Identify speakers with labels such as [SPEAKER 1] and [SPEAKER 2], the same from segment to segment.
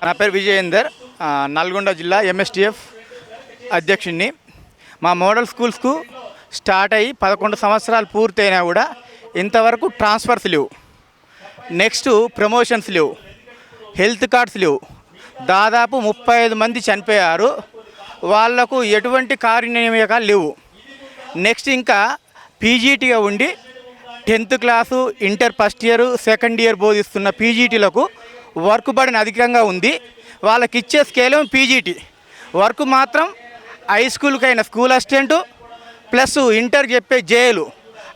[SPEAKER 1] నా పేరు విజయేందర్ నల్గొండ జిల్లా ఎంఎస్టీఎఫ్ అధ్యక్షుడిని మా మోడల్ స్కూల్స్కు స్టార్ట్ అయ్యి పదకొండు సంవత్సరాలు పూర్తయినా కూడా ఇంతవరకు ట్రాన్స్ఫర్స్ లేవు. నెక్స్ట్ ప్రమోషన్స్ లేవు. హెల్త్ కార్డ్స్ లేవు. దాదాపు ముప్పై ఐదు మంది చనిపోయారు. వాళ్ళకు ఎటువంటి కార్యనియమకాలు లేవు. నెక్స్ట్ ఇంకా పీజీటీగా ఉండి tenth class inter first year second year బోధిస్తున్న పీజీటీలకు వర్క్ బర్డెన్ అధికంగా ఉంది. వాళ్ళకి ఇచ్చే స్కేల్ పీజీటీ. వర్క్ మాత్రం హై స్కూల్కైనా స్కూల్ అసిస్టెంటు ప్లస్ ఇంటర్ చెప్పే జేలు.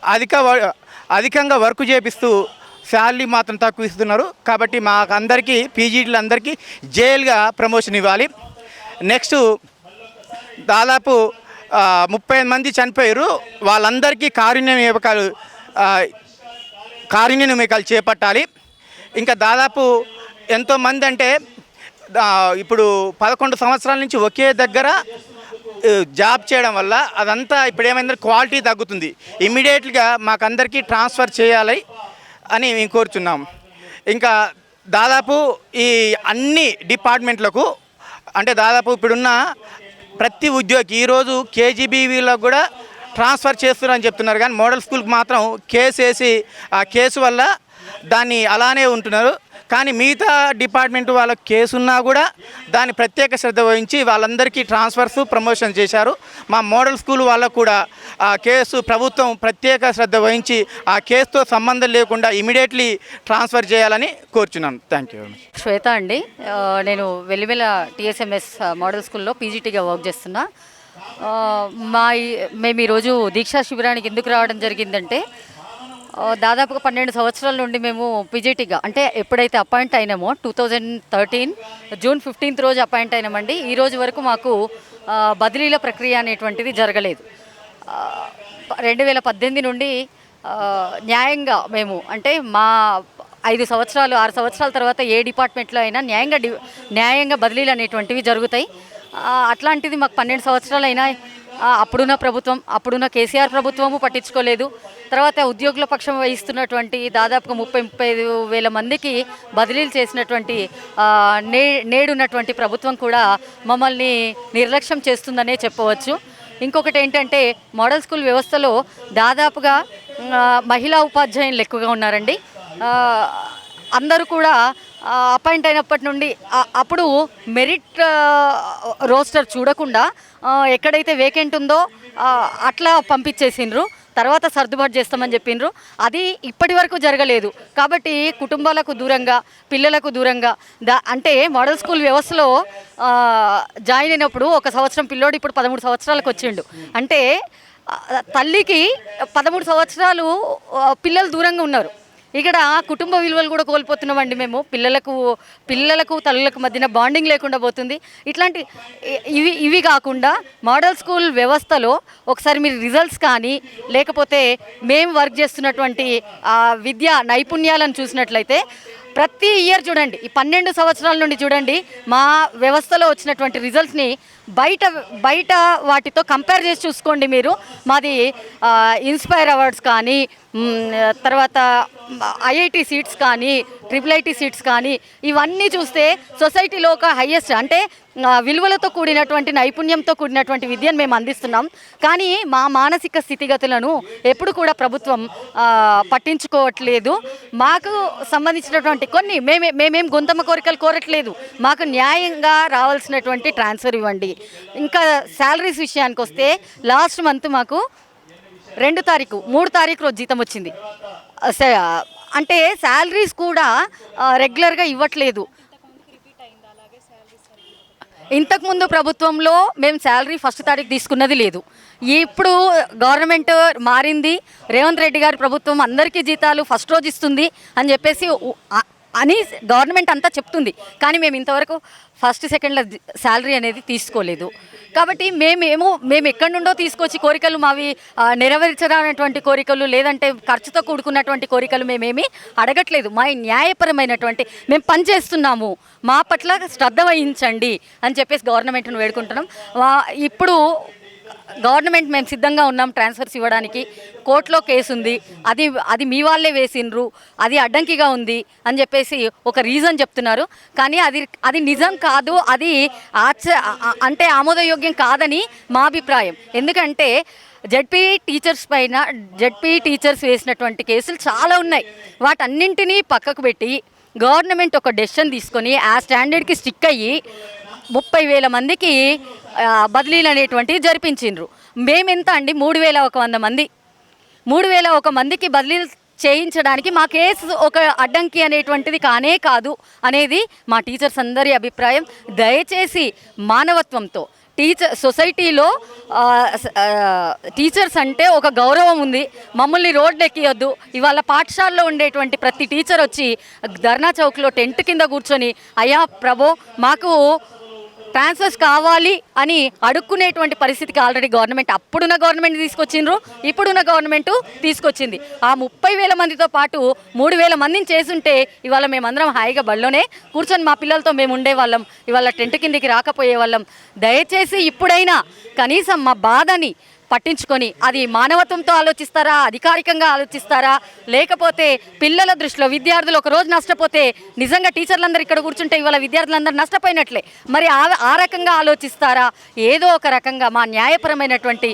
[SPEAKER 1] అధిక వ- అధికంగా వర్క్ చేపిస్తూ శాలరీ మాత్రం తక్కువ ఇస్తున్నారు. కాబట్టి మాకు అందరికీ పీజీటీలు అందరికీ జైలుగా ప్రమోషన్ ఇవ్వాలి. నెక్స్ట్ దాదాపు ముప్పై మంది చనిపోయారు. వాళ్ళందరికీ కారుణ్య నియామకాలు కారుణ్య నియామకాలు చేపట్టాలి. ఇంకా దాదాపు ఎంతోమంది అంటే ఇప్పుడు పదకొండు సంవత్సరాల నుంచి ఒకే దగ్గర జాబ్ చేయడం వల్ల అదంతా ఇప్పుడు ఏమైందంటే క్వాలిటీ తగ్గుతుంది. ఇమ్మీడియట్గా మాకందరికీ ట్రాన్స్ఫర్ చేయాలి అని మేము కోరుచున్నాం. ఇంకా దాదాపు ఈ అన్ని డిపార్ట్మెంట్లకు అంటే దాదాపు ఇప్పుడున్న ప్రతి ఉద్యోగి ఈరోజు కేజీబీవీలో కూడా ట్రాన్స్ఫర్ చేస్తున్నారని చెప్తున్నారు. కానీ మోడల్ స్కూల్కి మాత్రం కేసు వేసి ఆ కేసు వల్ల దాన్ని అలానే ఉంటున్నారు. కానీ మిగతా డిపార్ట్మెంట్ వాళ్ళకి కేసు ఉన్నా కూడా దాని ప్రత్యేక శ్రద్ధ వహించి వాళ్ళందరికీ ట్రాన్స్ఫర్స్ ప్రమోషన్ చేశారు. మా మోడల్ స్కూల్ వాళ్ళకు కూడా ఆ కేసు ప్రభుత్వం ప్రత్యేక శ్రద్ధ వహించి ఆ కేసుతో సంబంధం లేకుండా ఇమీడియట్లీ ట్రాన్స్ఫర్ చేయాలని కోరుచున్నాను. థ్యాంక్ యూ
[SPEAKER 2] శ్వేత అండి. నేను వెల్లివెల టీఎస్ఎంఎస్ మోడల్ స్కూల్లో పీజీటీగా వర్క్ చేస్తున్నా. మా మేము ఈరోజు దీక్షా శిబిరానికి ఎందుకు రావడం జరిగిందంటే దాదాపుగా పన్నెండు సంవత్సరాల నుండి మేము పీజీటీగా అంటే ఎప్పుడైతే appoint అయినామో two thousand thirteen June fifteenth రోజు అపాయింట్ అయినామండి. ఈ రోజు వరకు మాకు బదిలీల ప్రక్రియ అనేటువంటిది జరగలేదు. రెండు వేల పద్దెనిమిది నుండి న్యాయంగా మేము అంటే మా ఐదు సంవత్సరాలు ఆరు సంవత్సరాల తర్వాత ఏ డిపార్ట్మెంట్లో అయినా న్యాయంగా డి న్యాయంగా బదిలీలు అనేటువంటివి జరుగుతాయి. అట్లాంటిది మాకు పన్నెండు సంవత్సరాలు అయినా అప్పుడున్న ప్రభుత్వం అప్పుడున్న కేసీఆర్ ప్రభుత్వము పట్టించుకోలేదు. తర్వాత ఉద్యోగుల పక్షం వహిస్తున్నటువంటి దాదాపుగా ముప్పై ముప్పై ఐదు వేల మందికి బదిలీలు చేసినటువంటి నే నేడున్నటువంటి ప్రభుత్వం కూడా మమ్మల్ని నిర్లక్ష్యం చేస్తుందనే చెప్పవచ్చు. ఇంకొకటి ఏంటంటే మోడల్ స్కూల్ వ్యవస్థలో దాదాపుగా మహిళా ఉపాధ్యాయులు ఎక్కువగా ఉన్నారండి. అందరూ కూడా అపాయింట్ అయినప్పటి నుండి అప్పుడు మెరిట్ రోస్టర్ చూడకుండా ఎక్కడైతే వేకెంట్ ఉందో అట్లా పంపించేసిండ్రు. తర్వాత సర్దుబాటు చేస్తామని చెప్పిండ్రు. అది ఇప్పటి వరకు జరగలేదు. కాబట్టి కుటుంబాలకు దూరంగా పిల్లలకు దూరంగా దా అంటే మోడల్ స్కూల్ వ్యవస్థలో జాయిన్ అయినప్పుడు ఒక సంవత్సరం పిల్లోడు ఇప్పుడు పదమూడు సంవత్సరాలకు వచ్చిండు. అంటే తల్లికి పదమూడు సంవత్సరాలు పిల్లలు దూరంగా ఉన్నారు. ఇక్కడ కుటుంబ విలువలు కూడా కోల్పోతున్నామండి మేము. పిల్లలకు పిల్లలకు తల్లులకు మధ్యన బాండింగ్ లేకుండా పోతుంది. ఇట్లాంటి ఇవి ఇవి కాకుండా మోడల్ స్కూల్ వ్యవస్థలో ఒకసారి మీరు రిజల్ట్స్ కానీ లేకపోతే మేము వర్క్ చేస్తున్నటువంటి విద్యా నైపుణ్యాలను చూసినట్లయితే ప్రతి ఇయర్ చూడండి ఈ పన్నెండు సంవత్సరాల నుండి చూడండి మా వ్యవస్థలో వచ్చినటువంటి రిజల్ట్స్ని బయట బయట వాటితో కంపేర్ చేసి చూసుకోండి మీరు. మాది ఇన్స్పైర్ అవార్డ్స్ కానీ తర్వాత ఐఐటి సీట్స్ కానీ ట్రిపుల్ ఐటీ సీట్స్ కానీ ఇవన్నీ చూస్తే సొసైటీలో ఒక హయ్యెస్ట్ అంటే విలువలతో కూడినటువంటి నైపుణ్యంతో కూడినటువంటి విద్యను మేము అందిస్తున్నాం. కానీ మా మానసిక స్థితిగతులను ఎప్పుడు కూడా ప్రభుత్వం పట్టించుకోవట్లేదు. మాకు సంబంధించినటువంటి కొన్ని మేమే మేమేం గొంతమ్మ కోరికలు కోరట్లేదు. మాకు న్యాయంగా రావాల్సినటువంటి ట్రాన్స్ఫర్ ఇవ్వండి. ఇంకా శాలరీస్ విషయానికి వస్తే లాస్ట్ మంత్ మాకు రెండు తారీఖు మూడు తారీఖు రోజు జీతం వచ్చింది. అంటే శాలరీస్ కూడా రెగ్యులర్గా ఇవ్వట్లేదు. ఇంతకుముందు ప్రభుత్వంలో మేము శాలరీ ఫస్ట్ తారీఖు తీసుకున్నది లేదు. ఇప్పుడు గవర్నమెంట్ మారింది. రేవంత్ రెడ్డి గారి ప్రభుత్వం అందరికీ జీతాలు ఫస్ట్ రోజు ఇస్తుంది అని చెప్పేసి అని గవర్నమెంట్ అంతా చెప్తుంది. కానీ మేము ఇంతవరకు ఫస్ట్ సెకండ్ల శాలరీ అనేది తీసుకోలేదు. కాబట్టి మేమేమో మేము ఎక్కడి నుండో తీసుకొచ్చి కోరికలు మావి ఆ, నెరవేర్చడానికి కోరికలు లేదంటే ఖర్చుతో కూడుకున్నటువంటి కోరికలు మేమేమి అడగట్లేదు. మా న్యాయపరమైనటువంటి మేము పనిచేస్తున్నాము మా పట్ల శ్రద్ధ వహించండి అని చెప్పేసి గవర్నమెంట్ను వేడుకుంటున్నాం. వా- ఇప్పుడు గవర్నమెంట్ మేము సిద్ధంగా ఉన్నాం ట్రాన్స్ఫర్స్ ఇవ్వడానికి. కోర్టులో కేసు ఉంది. అది అది మీ వాళ్ళే వేసిండ్రు. అది అడ్డంకిగా ఉంది అని చెప్పేసి ఒక రీజన్ చెప్తున్నారు. కానీ అది అది నిజం కాదు. అది ఆచ అంటే ఆమోదయోగ్యం కాదని మా అభిప్రాయం. ఎందుకంటే జడ్పీ టీచర్స్ పైన జడ్పీ టీచర్స్ వేసినటువంటి కేసులు చాలా ఉన్నాయి. వాటన్నింటినీ పక్కకు పెట్టి గవర్నమెంట్ ఒక డెసిషన్ తీసుకొని ఆ స్టాండర్డ్కి స్టిక్ అయ్యి ముప్పై వేల మందికి బదిలీలు అనేటువంటివి జరిపించిండ్రు. మేమెంత అండి? మూడు వేల ఒక వంద మంది. మూడు వేల ఒక మందికి బదిలీలు చేయించడానికి మా కేసు ఒక అడ్డంకి అనేటువంటిది కానే కాదు అనేది మా టీచర్స్ అందరి అభిప్రాయం. దయచేసి మానవత్వంతో టీచర్ సొసైటీలో టీచర్స్ అంటే ఒక గౌరవం ఉంది. మమ్మల్ని రోడ్లు ఎక్కియొద్దు ఇవాళ పాఠశాలలో ఉండేటువంటి ప్రతి టీచర్ వచ్చి ధర్నా చౌక్లో టెంట్ కింద కూర్చొని అయ్యా ప్రభో మాకు ట్రాన్స్ఫర్స్ కావాలి అని అడుక్కునేటువంటి పరిస్థితికి ఆల్రెడీ గవర్నమెంట్ అప్పుడున్న గవర్నమెంట్ తీసుకొచ్చిండ్రు ఇప్పుడున్న గవర్నమెంట్ తీసుకొచ్చింది. ఆ ముప్పై వేల మందితో పాటు మూడు వేల మందిని చేసుంటే ఇవాళ మేమందరం హాయిగా బళ్ళోనే కూర్చొని మా పిల్లలతో మేము ఉండేవాళ్ళం. ఇవాళ టెంట్ కిందికి రాకపోయే వాళ్ళం దయచేసి ఇప్పుడైనా కనీసం మా బాధని పట్టించుకొని అది మానవత్వంతో ఆలోచిస్తారా అధికారికంగా ఆలోచిస్తారా? లేకపోతే పిల్లల దృష్టిలో విద్యార్థులు ఒక రోజు నష్టపోతే నిజంగా టీచర్లందరూ ఇక్కడ కూర్చుంటే ఇవాళ విద్యార్థులందరూ నష్టపోయినట్లే. మరి ఆ ఆ రకంగా ఆలోచిస్తారా? ఏదో ఒక రకంగా మా న్యాయపరమైనటువంటి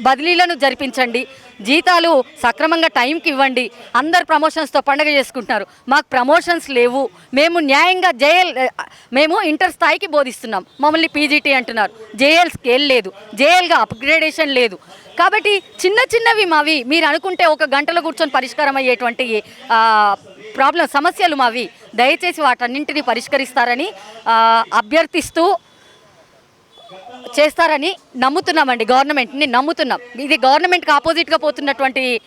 [SPEAKER 2] బదిలీలను జరిపించండి. జీతాలు సక్రమంగా టైంకి ఇవ్వండి. అందరు ప్రమోషన్స్తో పండగ చేసుకుంటున్నారు. మాకు ప్రమోషన్స్ లేవు. మేము న్యాయంగా జేఎల్ మేము ఇంటర్ స్థాయికి బోధిస్తున్నాం. మమ్మల్ని పీజీటీ అంటున్నారు. జేఎల్ స్కేల్ లేదు. జేఎల్గా అప్గ్రేడేషన్ లేదు. కాబట్టి చిన్న చిన్నవి మావి. మీరు అనుకుంటే ఒక గంటలో కూర్చొని పరిష్కారం అయ్యేటువంటి ప్రాబ్లం సమస్యలు మావి. దయచేసి వాటన్నింటినీ పరిష్కరిస్తారని అభ్యర్థిస్తూ చేస్తారని నమ్ముతున్నామండి గవర్నమెంట్ని నమ్ముతున్నాం. ఇది గవర్నమెంట్కి ఆపోజిట్గా పోతున్నటువంటి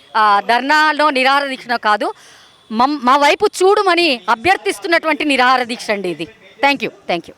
[SPEAKER 2] ధర్నాలో నిరాహార దీక్ష కాదు. మమ్- మా వైపు చూడమని అభ్యర్థిస్తున్నటువంటి నిరాహార దీక్ష అండి ఇది. Thank you thank you